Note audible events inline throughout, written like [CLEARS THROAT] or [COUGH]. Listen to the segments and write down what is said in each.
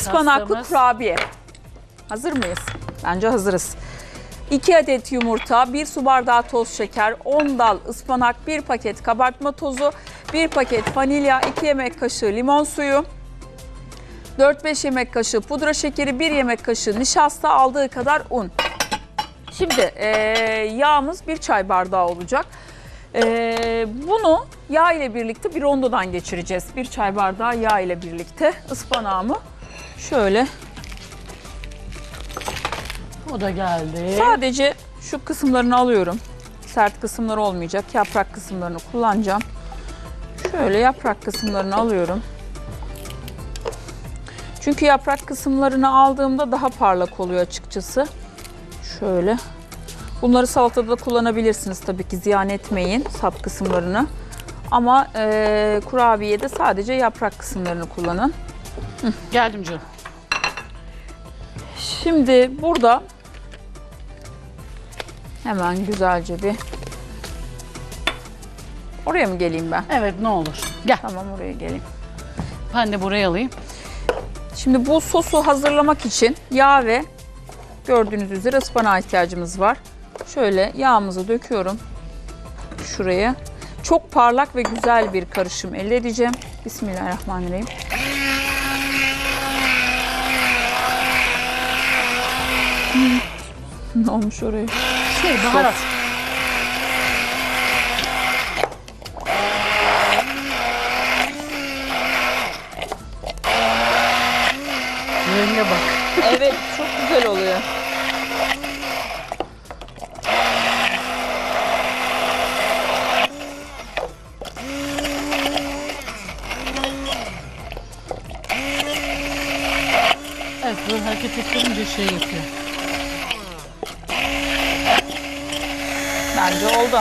Ispanaklı kurabiye. Hazır mıyız? Bence hazırız. 2 adet yumurta, 1 su bardağı toz şeker, 10 dal ıspanak, 1 paket kabartma tozu, 1 paket vanilya, 2 yemek kaşığı limon suyu, 4-5 yemek kaşığı pudra şekeri, 1 yemek kaşığı nişasta, aldığı kadar un. Şimdi eee, yağımız 1 çay bardağı olacak. Eee, bunu yağ ile birlikte bir rondodan geçireceğiz. 1 çay bardağı yağ ile birlikte ıspanağımı şöyle O da geldi. Sadece şu kısımlarını alıyorum. Sert kısımları olmayacak. Yaprak kısımlarını kullanacağım. Şöyle yaprak kısımlarını alıyorum. Çünkü yaprak kısımlarını aldığımda daha parlak oluyor açıkçası. Şöyle. Bunları salatada da kullanabilirsiniz tabii ki ziyan etmeyin sap kısımlarını. Ama eee kurabiyede sadece yaprak kısımlarını kullanın. Geldim canım. Şimdi burada hemen güzelce bir oraya mı geleyim ben? Evet ne olur. Gel. Tamam oraya geleyim. Ben de burayı alayım. Şimdi bu sosu hazırlamak için yağ ve gördüğünüz üzere ıspanağa ihtiyacımız var. Şöyle yağımızı döküyorum şuraya. Çok parlak ve güzel bir karışım elde edeceğim. Bismillahirrahmanirrahim. Ne olmuş oraya? Şey baharat. Renge bak. Evet çok güzel oluyor. Evet böyle hareket ettirince şey yapıyor. Bence oldu.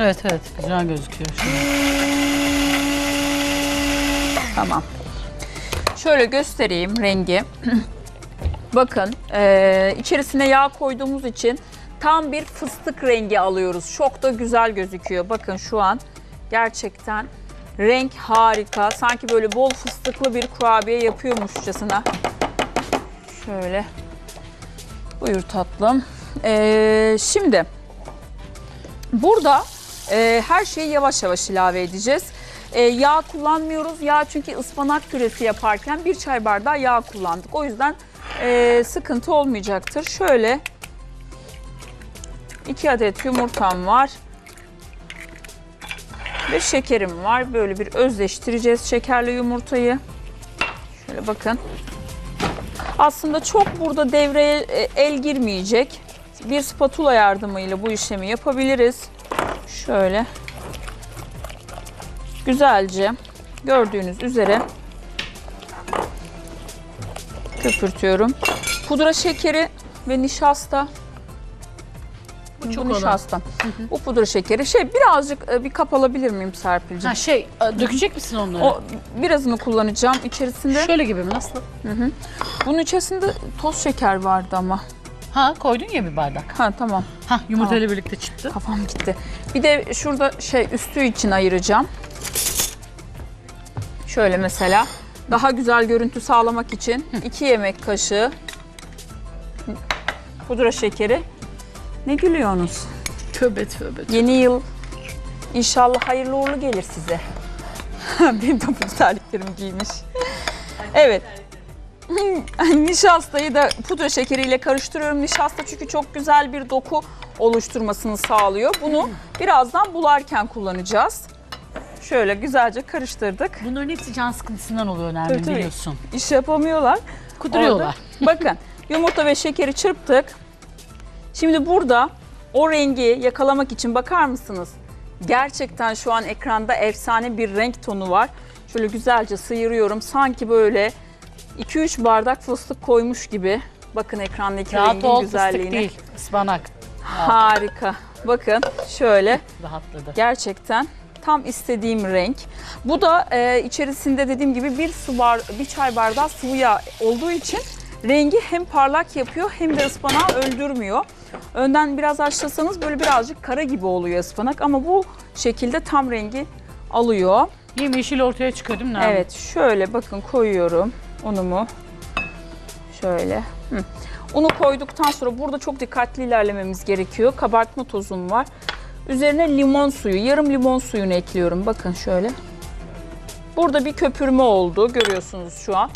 Evet evet güzel gözüküyor şimdi. Tamam. Şöyle göstereyim rengi. [CLEARS THROAT] Bakın eee, içerisine yağ koyduğumuz için tam bir fıstık rengi alıyoruz. Çok da güzel gözüküyor. Bakın şu an gerçekten renk harika. Sanki böyle bol fıstıklı bir kurabiye yapıyormuşçasına. Şöyle. Buyur tatlım. Eee, şimdi burada eee, her şeyi yavaş yavaş ilave edeceğiz. Ee, yağ kullanmıyoruz. Yağ çünkü ıspanak püresi yaparken bir çay bardağı yağ kullandık. O yüzden e, sıkıntı olmayacaktır. Şöyle iki adet yumurtam var. Ve şekerim var. Böyle bir özleştireceğiz şekerli yumurtayı. Şöyle bakın. Aslında çok burada devreye e, el girmeyecek. Bir spatula yardımıyla bu işlemi yapabiliriz. Şöyle güzelce gördüğünüz üzere köpürtüyorum. Pudra şekeri ve nişasta. Çok olan. nişasta. Bu pudra şekeri. Şey birazcık e, bir kap alabilir miyim Serpil'ciğim? Ha şey e, dökecek misin onları? O birazını kullanacağım içerisinde. Şöyle gibi mi nasıl? Bunun içerisinde toz şeker vardı ama. Ha koydun ya bir bardak. Ha tamam. Ha yumurtayla birlikte çıktı. Kafam gitti. Bir de şurada şey üstü için ayıracağım. Şöyle mesela daha güzel görüntü sağlamak için 2 yemek kaşığı pudra şekeri. Ne gülüyorsunuz? Tövbe tövbe. Yeni yıl inşallah hayırlı uğurlu gelir size. Benim topuk terliklerimi giymiş. Evet. [LAUGHS] Nişastayı da pudra şekeriyle karıştırıyorum. Nişasta çünkü çok güzel bir doku oluşturmasını sağlıyor. Bunu birazdan bularken kullanacağız. Şöyle güzelce karıştırdık. Bunların hepsi can sıkıntısından oluyor tabii. biliyorsun. İş yapamıyorlar. Kuduruyorlar. Orada- Bakın yumurta ve şekeri çırptık. Şimdi burada o rengi yakalamak için bakar mısınız? Gerçekten şu an ekranda efsane bir renk tonu var. Şöyle güzelce sıyırıyorum. Sanki böyle 2-3 bardak fıstık koymuş gibi. Bakın ekrandaki Rahat rengin ol fıstık güzelliğini. değil. Ispanak. Harika. Bakın şöyle Rahatladı. gerçekten tam istediğim renk. Bu da e, içerisinde dediğim gibi bir su bar, bir çay bardağı sıvı yağ olduğu için rengi hem parlak yapıyor hem de ıspanağı öldürmüyor. Önden biraz haşlasanız böyle birazcık kara gibi oluyor ıspanak ama bu şekilde tam rengi alıyor. Yemyeşil ortaya çıkıyor değil mi Nermin? Evet şöyle bakın koyuyorum unumu. Şöyle. Hı. Unu koyduktan sonra burada çok dikkatli ilerlememiz gerekiyor. Kabartma tozum var. Üzerine limon suyu, yarım limon suyunu ekliyorum. Bakın şöyle. Burada bir köpürme oldu. Görüyorsunuz şu an.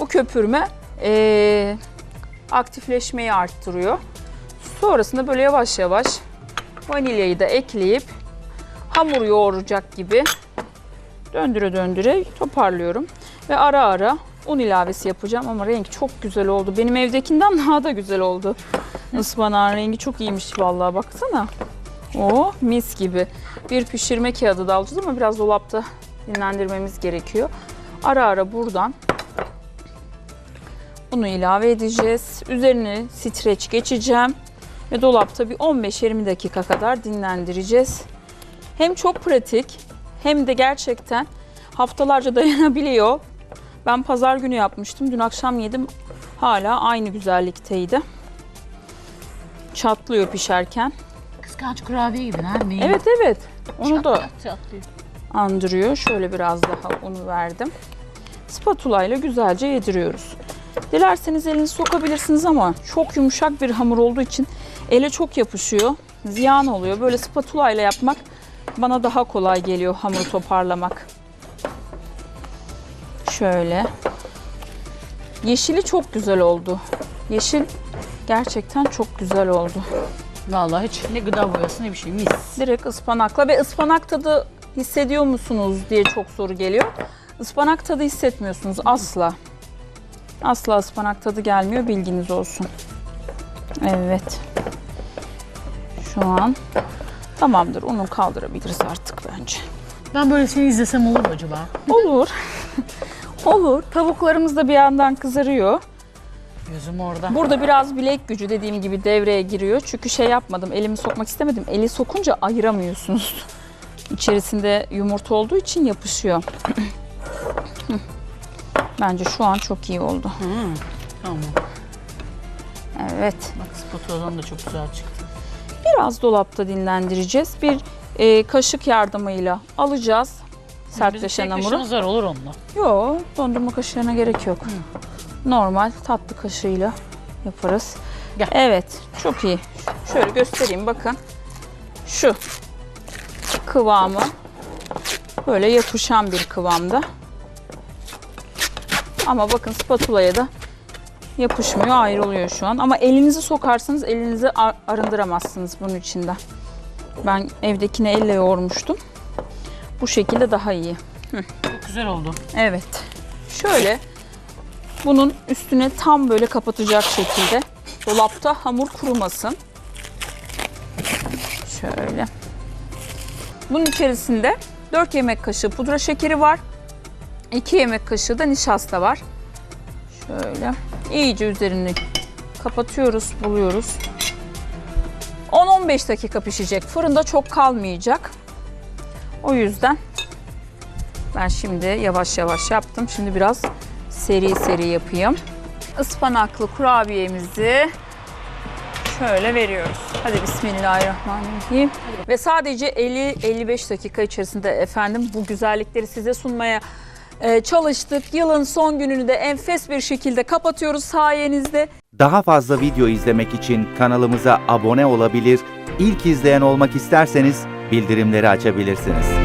Bu köpürme eee, aktifleşmeyi arttırıyor. Sonrasında böyle yavaş yavaş vanilyayı da ekleyip hamur yoğuracak gibi döndüre döndüre toparlıyorum. Ve ara ara un ilavesi yapacağım ama renk çok güzel oldu. Benim evdekinden [LAUGHS] daha da güzel oldu. Ispanağın rengi çok iyiymiş vallahi baksana. O mis gibi. Bir pişirme kağıdı da alacağız ama biraz dolapta dinlendirmemiz gerekiyor. Ara ara buradan bunu ilave edeceğiz. Üzerine streç geçeceğim ve dolapta bir 15-20 dakika kadar dinlendireceğiz. Hem çok pratik hem de gerçekten haftalarca dayanabiliyor. Ben pazar günü yapmıştım. Dün akşam yedim. Hala aynı güzellikteydi. Çatlıyor pişerken. Kıskanç kurabiye gibi Nermin. Evet evet. Onu da Çat çatlıyor. andırıyor. Şöyle biraz daha unu verdim. Spatula ile güzelce yediriyoruz. Dilerseniz elinizi sokabilirsiniz ama çok yumuşak bir hamur olduğu için ele çok yapışıyor. Ziyan oluyor. Böyle spatula ile yapmak bana daha kolay geliyor hamuru toparlamak. Şöyle. Yeşili çok güzel oldu. Yeşil gerçekten çok güzel oldu. Vallahi hiç ne gıda boyası ne bir şey mis. Direkt ıspanakla ve ıspanak tadı hissediyor musunuz diye çok soru geliyor. Ispanak tadı hissetmiyorsunuz asla. Asla ıspanak tadı gelmiyor bilginiz olsun. Evet. Şu an tamamdır. Onu kaldırabiliriz artık bence. Ben böyle seni izlesem olur mu acaba? Olur. [LAUGHS] Olur. Tavuklarımız da bir yandan kızarıyor. Gözüm orada. Burada biraz bilek gücü dediğim gibi devreye giriyor. Çünkü şey yapmadım, elimi sokmak istemedim. Eli sokunca ayıramıyorsunuz. İçerisinde yumurta olduğu için yapışıyor. [CLEARS THROAT] Bence şu an çok iyi oldu. Tamam. Evet. Bak spatuladan da çok güzel çıktı. Biraz dolapta dinlendireceğiz. Bir e, kaşık yardımıyla alacağız sertleşen Bizim hamuru. var olur onunla. Yok, dondurma kaşığına gerek yok. Normal tatlı kaşığıyla yaparız. Gel. Evet, çok iyi. Şöyle göstereyim bakın. Şu kıvamı böyle yapışan bir kıvamda. Ama bakın spatulaya da yapışmıyor, ayrılıyor şu an. Ama elinizi sokarsanız elinizi ar- arındıramazsınız bunun içinden. Ben evdekini elle yoğurmuştum. Bu şekilde daha iyi. Çok güzel oldu. Evet. Şöyle bunun üstüne tam böyle kapatacak şekilde dolapta hamur kurumasın. Şöyle. Bunun içerisinde 4 yemek kaşığı pudra şekeri var. 2 yemek kaşığı da nişasta var. Şöyle iyice üzerini kapatıyoruz, buluyoruz. 10-15 dakika pişecek. Fırında çok kalmayacak. O yüzden ben şimdi yavaş yavaş yaptım. Şimdi biraz seri seri yapayım. Ispanaklı kurabiyemizi şöyle veriyoruz. Hadi bismillahirrahmanirrahim. Ve sadece 50-55 dakika içerisinde efendim bu güzellikleri size sunmaya çalıştık. Yılın son gününü de enfes bir şekilde kapatıyoruz sayenizde. Daha fazla video izlemek için kanalımıza abone olabilir, ilk izleyen olmak isterseniz bildirimleri açabilirsiniz.